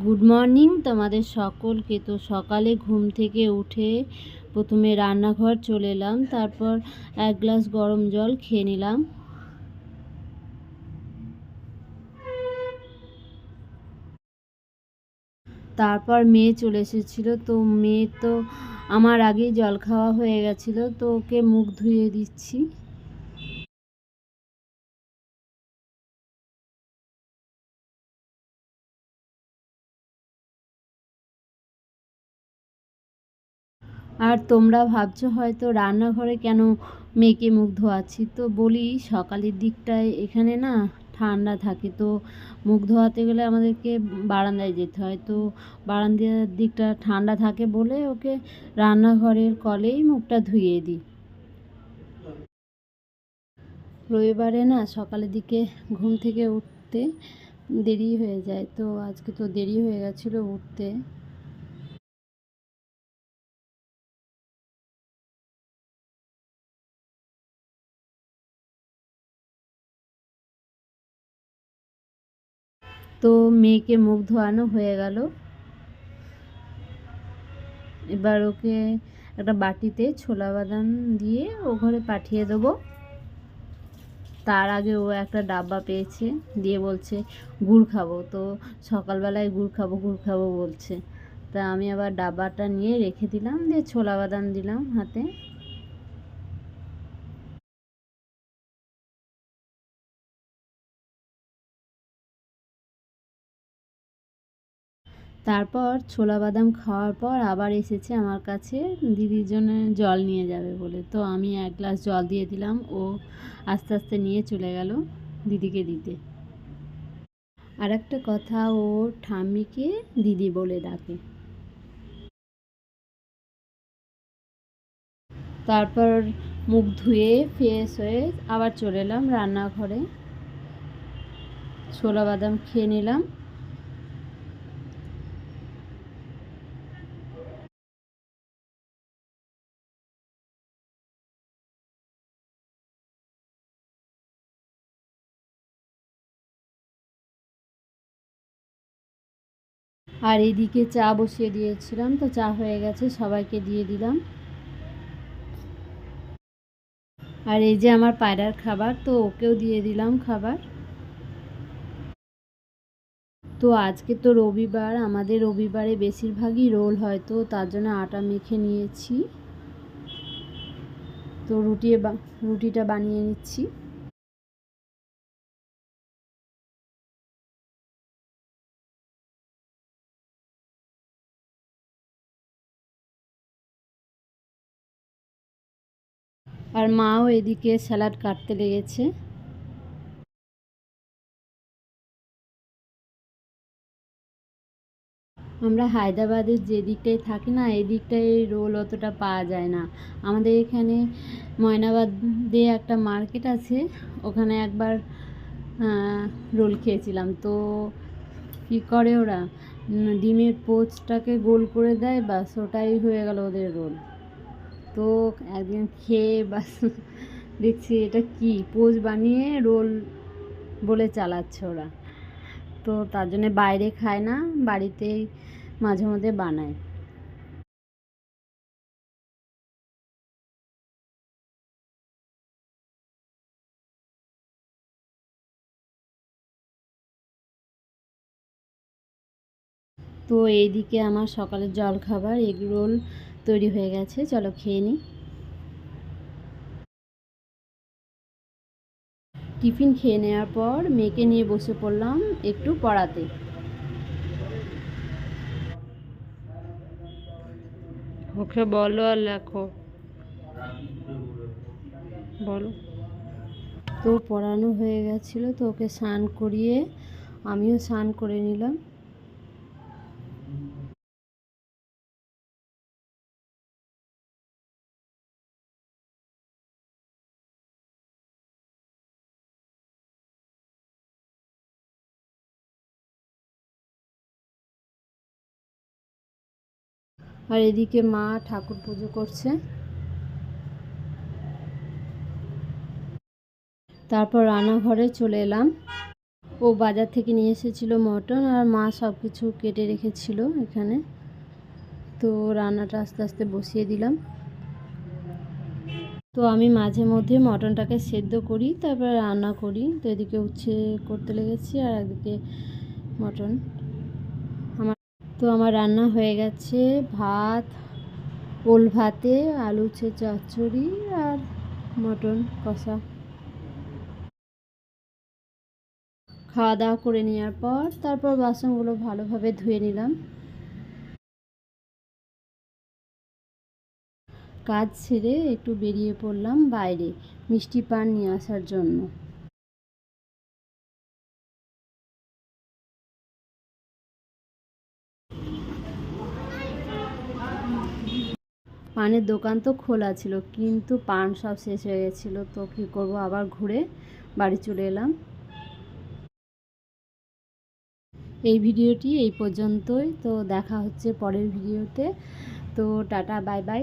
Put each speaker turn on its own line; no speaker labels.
Good morning তোমাদের সকলকে। তো সকালে ঘুম থেকে উঠে প্রথমে রান্নাঘর চলে এলাম, তারপর এক গ্লাস গরম জল খেয়ে নিলাম। তারপর মেয়ে চলে এসেছিল, তো মেয়ে তো আমার আগেই জল খাওয়া হয়ে গেছিল, তো ওকে মুখ ধুয়ে দিচ্ছি। আর তোমরা ভাবছ হয়তো রান্নাঘরে কেন মেয়েকে মুখ ধোয়াচ্ছি? তো বলি, সকালের দিকটায় এখানে না ঠান্ডা থাকে, তো মুখ ধোয়াতে গেলে আমাদেরকে বারান্দায় যেতে হয়। তো বারান্দার দিকটা ঠান্ডা থাকে বলে ওকে রান্নাঘরের কলেই মুখটা ধুয়ে দিই। রবিবারে না সকালের দিকে ঘুম থেকে উঠতে দেরি হয়ে যায়, তো আজকে তো দেরি হয়ে গেছিল উঠতে। তো মেয়েকে মুখ ধোয়ানো হয়ে গেল। এবার ওকে একটা বাটিতে ছোলা বাদাম দিয়ে ও ঘরে পাঠিয়ে দেবো। তার আগে ও একটা ডাব্বা পেয়েছে, দিয়ে বলছে, গুড় খাব। তো সকালবেলায় গুড় খাব গুড় খাব বলছে। তা আমি আবার ডাব্বাটা নিয়ে রেখে দিলাম, দিয়ে ছোলা বাদাম দিলাম হাতে। তারপর ছোলা বাদাম খাওয়ার পর আবার এসেছে আমার কাছে, দিদির জন্য জল নিয়ে যাবে বলে। তো আমি এক গ্লাস জল দিয়ে দিলাম, ও আস্তে আস্তে নিয়ে চলে গেল দিদিকে দিতে। আর একটা কথা, ও ঠাম্মিকে দিদি বলে ডাকে। তারপর মুখ ধুয়ে ফ্রেশ হয়ে আবার চলে এলাম রান্নাঘরে। ছোলা বাদাম খেয়ে নিলাম। আর এদিকে চা বসিয়ে দিয়েছিলাম, তো চা হয়ে গেছে, সবাইকে দিয়ে দিলাম। আর এই যে আমার পায়রার খাবার, তো ওকেও দিয়ে দিলাম খাবার। তো আজকে তো রবিবার, আমাদের রবিবারে বেশিরভাগই রোল হয়, তো তার জন্য আটা মেখে নিয়েছি। তো রুটি রুটিটা বানিয়ে নিচ্ছি। আর মাও এদিকে স্যালাড কাটতে লেগেছে। আমরা হায়দ্রাবাদের যে দিকটায় থাকি না এই রোল অতটা পাওয়া যায় না। আমাদের এখানে ময়নাবাদে একটা মার্কেট আছে, ওখানে একবার রোল খেয়েছিলাম। তো কী করে ওরা? ডিমের পোচটাকে গোল করে দেয় বাস ওটাই হয়ে গেল ওদের রোল। তো একদিন খেয়ে বাস, দেখছি এটা কি? পোজ বানিয়ে রোল বলে চালাচ্ছে ওরা। তো তার জন্যে বাইরে খায় না বাড়িতেই মাঝে মধ্যে বানায়। তো এইদিকে আমার সকালের জল খাবার এগ রোল তৈরি হয়ে গেছে। চলো খেয়ে নিই টিফিন খেয়ে নেওয়ার পর মেয়েকে নিয়ে বসে পড়লাম একটু পড়াতে। ওকে বলো আর লেখো। বলো। তো পড়ানো হয়ে গেছিল তো ওকে স্নান করিয়ে আমিও স্নান করে নিলাম। আর এদিকে মা ঠাকুর পুজো করছে। তারপর রান্নাঘরে চলে এলাম। ও বাজার থেকে নিয়ে এসেছিল মটন আর মা সব কিছু কেটে রেখেছিল এখানে। তো রান্নাটা আস্তে আস্তে বসিয়ে দিলাম। তো আমি মাঝে মধ্যে মটনটাকে সেদ্ধ করি, তারপরে রান্না করি। তো এদিকে উচ্ছে করতে লেগেছি আর একদিকে মটন। তো আমার রান্না হয়ে গেছে। ভাত, ওল ভাতে, আলু উচ্ছে চচ্চড়ি আর মটন কষা। খাওয়া দাওয়া করে নেওয়ার পর তারপর বাসনগুলো ভালোভাবে ধুয়ে নিলাম। কাজ ছেড়ে একটু বেরিয়ে পড়লাম বাইরে, মিষ্টি পান নিয়ে আসার জন্য। পানের দোকান তো খোলা ছিল, কিন্তু পান সব শেষ হয়ে গেছিল। তো কী করব? আবার ঘুরে বাড়ি চলে এলাম। এই ভিডিওটি এই পর্যন্তই। তো দেখা হচ্ছে পরের ভিডিওতে। তো টাটা, বাই বাই।